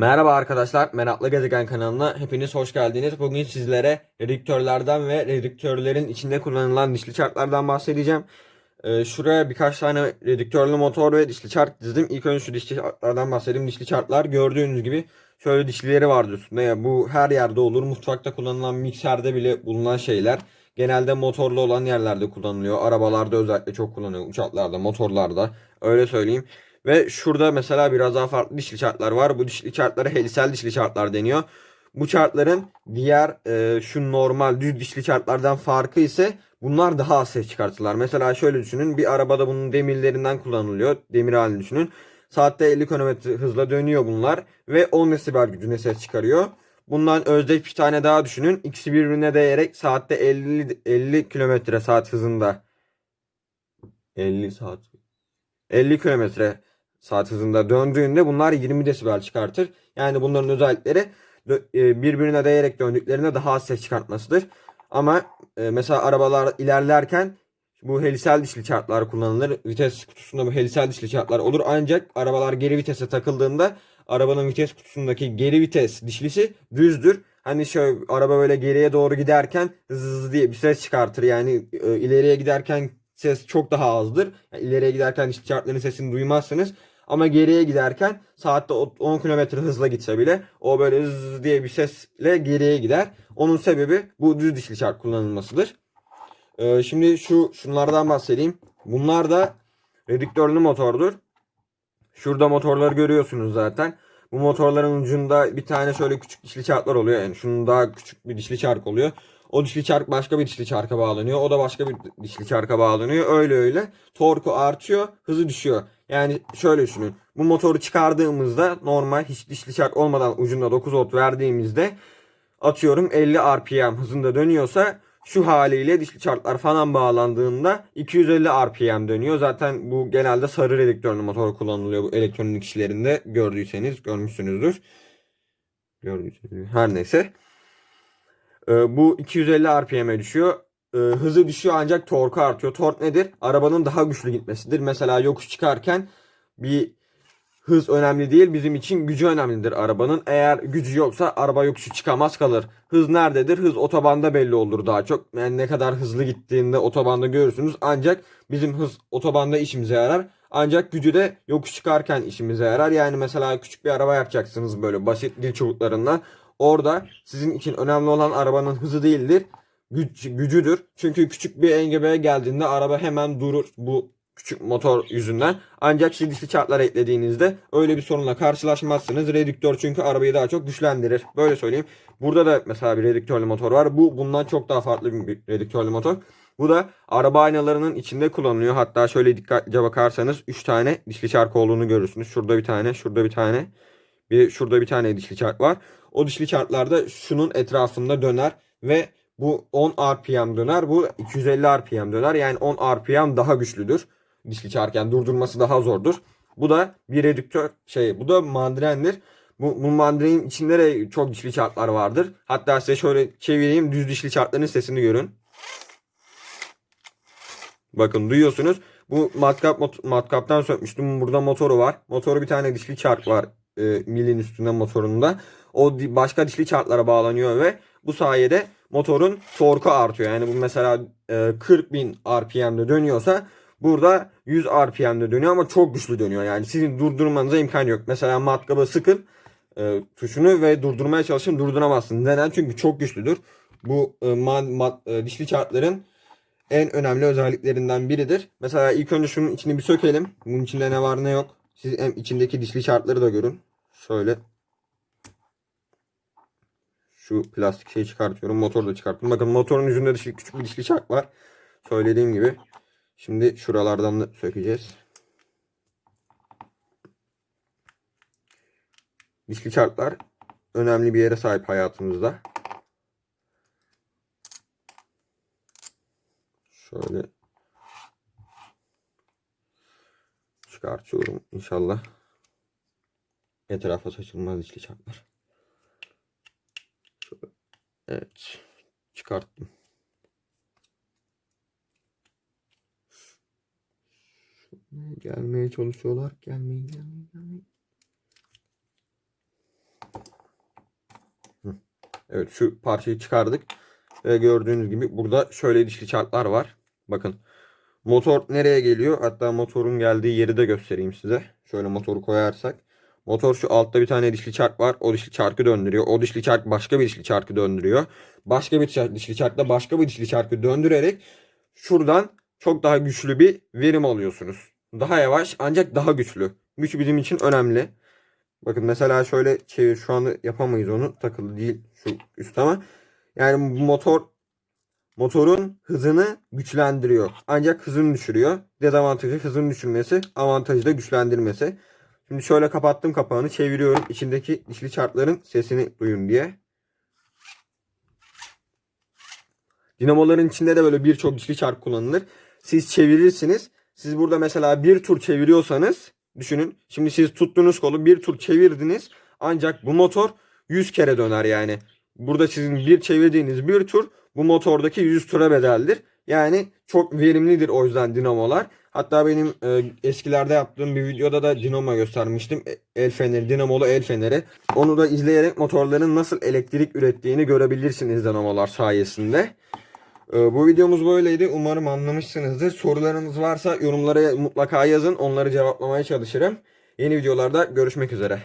Merhaba arkadaşlar, Meraklı Gezegen kanalına hepiniz hoş geldiniz. Bugün sizlere redüktörlerden ve redüktörlerin içinde kullanılan dişli çarklardan bahsedeceğim. Ee, şuraya birkaç tane redüktörlü motor ve dişli çark dizdim. İlk önce şu dişli çarklardan bahsedeyim. Dişli çarklar gördüğünüz gibi şöyle dişlileri vardır üstünde. Ya bu her yerde olur. Mutfakta kullanılan mikserde bile bulunan şeyler. Genelde motorlu olan yerlerde kullanılıyor. Arabalarda özellikle çok kullanılıyor. Uçaklarda, motorlarda. Öyle söyleyeyim. Ve şurada mesela biraz daha farklı dişli chartlar var. Bu dişli chartlara helisel dişli chartlar deniyor. Bu chartların diğer e, şu normal düz dişli chartlardan farkı ise bunlar daha az ses çıkartırlar. Mesela şöyle düşünün bir arabada bunun demirlerinden kullanılıyor. Demir halini düşünün. Saatte 50 km hızla dönüyor bunlar ve 10 desibel gücüne ses çıkarıyor. Bundan özdeş bir tane daha düşünün. İkisi birbirine değerek saatte 50 50 km saat hızında 50 saat 50 kilometre saat hızında döndüğünde bunlar 20 desibel çıkartır. Yani bunların özellikleri e, birbirine değerek döndüklerinde daha az ses çıkartmasıdır. Ama e, mesela arabalar ilerlerken bu helisel dişli çarklar kullanılır. Vites kutusunda bu helisel dişli çarklar olur. Ancak arabalar geri vitese takıldığında arabanın vites kutusundaki geri vites dişlisi düzdür. Hani şöyle araba böyle geriye doğru giderken zız diye bir ses çıkartır. Yani e, ileriye giderken ses çok daha azdır. Yani ileriye giderken dişli çarkların sesini duymazsınız. Ama geriye giderken saatte 10 km hızla gitse bile o böyle zzz diye bir sesle geriye gider. Onun sebebi bu düz dişli çark kullanılmasıdır. Ee, şimdi şu şunlardan bahsedeyim. Bunlar da redüktörlü motordur. Şurada motorları görüyorsunuz zaten. Bu motorların ucunda bir tane şöyle küçük dişli çarklar oluyor. Yani şunun daha küçük bir dişli çark oluyor. O dişli çark başka bir dişli çarka bağlanıyor. O da başka bir dişli çarka bağlanıyor. Öyle öyle. Torku artıyor, hızı düşüyor. Yani şöyle düşünün. Bu motoru çıkardığımızda normal hiç dişli çark olmadan ucunda 9 volt verdiğimizde atıyorum 50 RPM hızında dönüyorsa şu haliyle dişli çarklar falan bağlandığında 250 RPM dönüyor. Zaten bu genelde sarı redüktörlü motor kullanılıyor bu elektronik işlerinde gördüyseniz görmüşsünüzdür. Gördüyseniz her neyse. Ee, bu 250 RPM'e düşüyor. Ee, hızı düşüyor ancak torku artıyor. Tork nedir? Arabanın daha güçlü gitmesidir. Mesela yokuş çıkarken bir hız önemli değil. Bizim için gücü önemlidir arabanın. Eğer gücü yoksa araba yokuşu çıkamaz kalır. Hız nerededir? Hız otobanda belli olur daha çok. Yani ne kadar hızlı gittiğinde otobanda görürsünüz. Ancak bizim hız otobanda işimize yarar. Ancak gücü de yokuş çıkarken işimize yarar. Yani mesela küçük bir araba yapacaksınız böyle basit dil çubuklarından. Orada sizin için önemli olan arabanın hızı değildir. Güç, gücüdür. Çünkü küçük bir engebeye geldiğinde araba hemen durur bu küçük motor yüzünden. Ancak siz dişli çarklar eklediğinizde öyle bir sorunla karşılaşmazsınız. Redüktör çünkü arabayı daha çok güçlendirir. Böyle söyleyeyim. Burada da mesela bir redüktörlü motor var. Bu bundan çok daha farklı bir redüktörlü motor. Bu da araba aynalarının içinde kullanılıyor. Hatta şöyle dikkatlice bakarsanız 3 tane dişli çark olduğunu görürsünüz. Şurada bir tane, şurada bir tane. Bir şurada bir tane dişli çark var. O dişli çarklar da şunun etrafında döner ve bu 10 RPM döner. Bu 250 RPM döner. Yani 10 RPM daha güçlüdür. Dişli çarken durdurması daha zordur. Bu da bir redüktör şey bu da mandrendir. Bu, bu mandrenin içinde de çok dişli çarklar vardır. Hatta size şöyle çevireyim düz dişli çarkların sesini görün. Bakın duyuyorsunuz. Bu matkap matkaptan sökmüştüm. Burada motoru var. Motoru bir tane dişli çark var. E, milin üstünde motorunda. O başka dişli çarklara bağlanıyor ve bu sayede motorun torku artıyor. Yani bu mesela e, 40 bin RPM'de dönüyorsa burada 100 RPM'de dönüyor ama çok güçlü dönüyor. Yani sizin durdurmanıza imkan yok. Mesela matkabı sıkın e, tuşunu ve durdurmaya çalışın durduramazsınız. Neden? Çünkü çok güçlüdür. Bu e, man- mat- e, dişli çarkların en önemli özelliklerinden biridir. Mesela ilk önce şunun içini bir sökelim. Bunun içinde ne var ne yok. Siz hem içindeki dişli çarkları da görün. Şöyle. Şu plastik şeyi çıkartıyorum. Motoru da çıkarttım. Bakın motorun ucunda dişli, küçük bir dişli çark var. Söylediğim gibi. Şimdi şuralardan da sökeceğiz. Dişli çarklar önemli bir yere sahip hayatımızda. Şöyle çıkartıyorum inşallah. Etrafa saçılmaz dişli. Şöyle. Evet. Çıkarttım. Gelmeye çalışıyorlar. Gelmeyin, gelmeyin, gelmeyin. Evet şu parçayı çıkardık. Ve gördüğünüz gibi burada şöyle dişli çarklar var. Bakın. Motor nereye geliyor? Hatta motorun geldiği yeri de göstereyim size. Şöyle motoru koyarsak. Motor şu altta bir tane dişli çark var. O dişli çarkı döndürüyor. O dişli çark başka bir dişli çarkı döndürüyor. Başka bir dişli çarkla başka bir dişli çarkı döndürerek şuradan çok daha güçlü bir verim alıyorsunuz. Daha yavaş ancak daha güçlü. Güç bizim için önemli. Bakın mesela şöyle çevir şu anda yapamayız onu. Takılı değil şu üst ama. Yani bu motor motorun hızını güçlendiriyor. Ancak hızını düşürüyor. Dezavantajı hızını düşürmesi, avantajı da güçlendirmesi. Şimdi şöyle kapattım kapağını çeviriyorum. İçindeki dişli çarkların sesini duyun diye. Dinamoların içinde de böyle birçok dişli çark kullanılır. Siz çevirirsiniz. Siz burada mesela bir tur çeviriyorsanız düşünün. Şimdi siz tuttuğunuz kolu bir tur çevirdiniz. Ancak bu motor 100 kere döner yani. Burada sizin bir çevirdiğiniz bir tur bu motordaki 100 tura bedeldir. Yani çok verimlidir o yüzden dinamolar. Hatta benim e, eskilerde yaptığım bir videoda da dinamo göstermiştim. E, El feneri, dinamolu el feneri. Onu da izleyerek motorların nasıl elektrik ürettiğini görebilirsiniz dinamolar sayesinde. E, bu videomuz böyleydi. Umarım anlamışsınızdır. Sorularınız varsa yorumlara mutlaka yazın. Onları cevaplamaya çalışırım. Yeni videolarda görüşmek üzere.